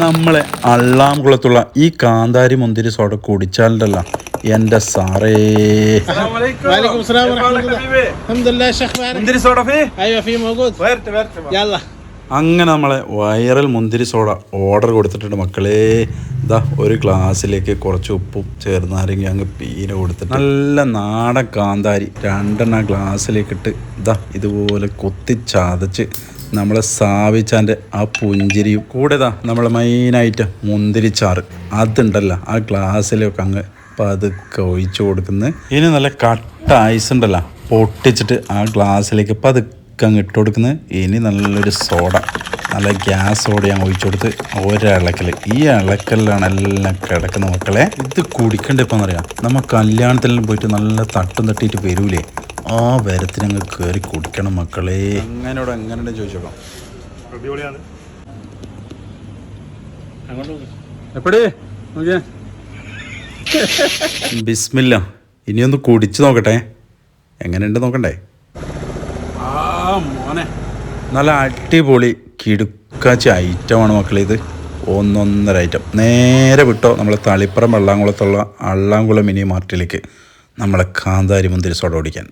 നമ്മളെ അള്ളാംകുളത്തുള്ള ഈ കാന്താരി മുന്തിരി സോഡ കുടിച്ചാലുണ്ടല്ല. എന്റെ സാറേ. അങ്ങനെ നമ്മളെ വൈറൽ മുന്തിരി സോഡ ഓർഡർ കൊടുത്തിട്ടുണ്ട് മക്കളെ. ഇതാ ഒരു ഗ്ലാസ്സിലേക്ക് കുറച്ച് ഉപ്പും ചേർന്നാരെങ്കിൽ അങ്ങ് പീന കൊടുത്തിട്ട് നല്ല നാടൻ കാന്താരി രണ്ടെണ്ണ ഗ്ലാസ്സിലേക്കിട്ട് ഇതാ ഇതുപോലെ കൊത്തിച്ചാതച്ച് നമ്മളെ സാവിച്ചാന്റെ ആ പുഞ്ചിരിയും കൂടെതാ നമ്മളെ മെയിനായിട്ട് മുന്തിരിച്ചാറ്. അതുണ്ടല്ലോ ആ ഗ്ലാസ്സിലൊക്കെ അങ്ങ് പതുക്കെ ഒഴിച്ചു കൊടുക്കുന്നത് ഇനി നല്ല കട്ട ഐസ് ഉണ്ടല്ലോ പൊട്ടിച്ചിട്ട് ആ ഗ്ലാസ്സിലേക്ക് പതുക്കെ അങ്ങ് ഇട്ട് കൊടുക്കുന്നത് ഇനി നല്ലൊരു സോഡ നല്ല ഗ്യാസ് സോഡ ഞാൻ ഒഴിച്ചു കൊടുത്ത് ഒരിളക്കൽ ഈ ഇളക്കലിലാണ് എല്ലാം കിടക്കുന്ന മക്കളെ. ഇത് കുടിക്കണ്ട ഇപ്പം അറിയാം നമ്മൾ കല്യാണത്തിലെല്ലാം പോയിട്ട് നല്ല തട്ടും തട്ടിയിട്ട് വരൂലേ? ആ വരത്തിനങ്ങ് കയറി കുടിക്കണം മക്കളെ. അങ്ങനോട് എങ്ങനെ ചോദിച്ചോക്കാം. അടിപൊളിയാണ് എപ്പടേ? ബിസ്മില്ല ഇനിയൊന്ന് കുടിച്ചു നോക്കട്ടെ. എങ്ങനെയുണ്ട് നോക്കണ്ടേ? ആ മോനെ. നല്ല അടിപൊളി കിടുക്കാച്ച ഐറ്റമാണ് മക്കളെ ഇത്. ഒന്നൊന്നര ഐറ്റം. നേരെ വിട്ടോ നമ്മളെ തളിപ്പുറം വെള്ളാങ്കുളത്തുള്ള അള്ളാങ്കുളം മിനി മാർട്ടിലേക്ക് നമ്മളെ കാന്താരി മുന്തിരി സോഡ ഓടിക്കാൻ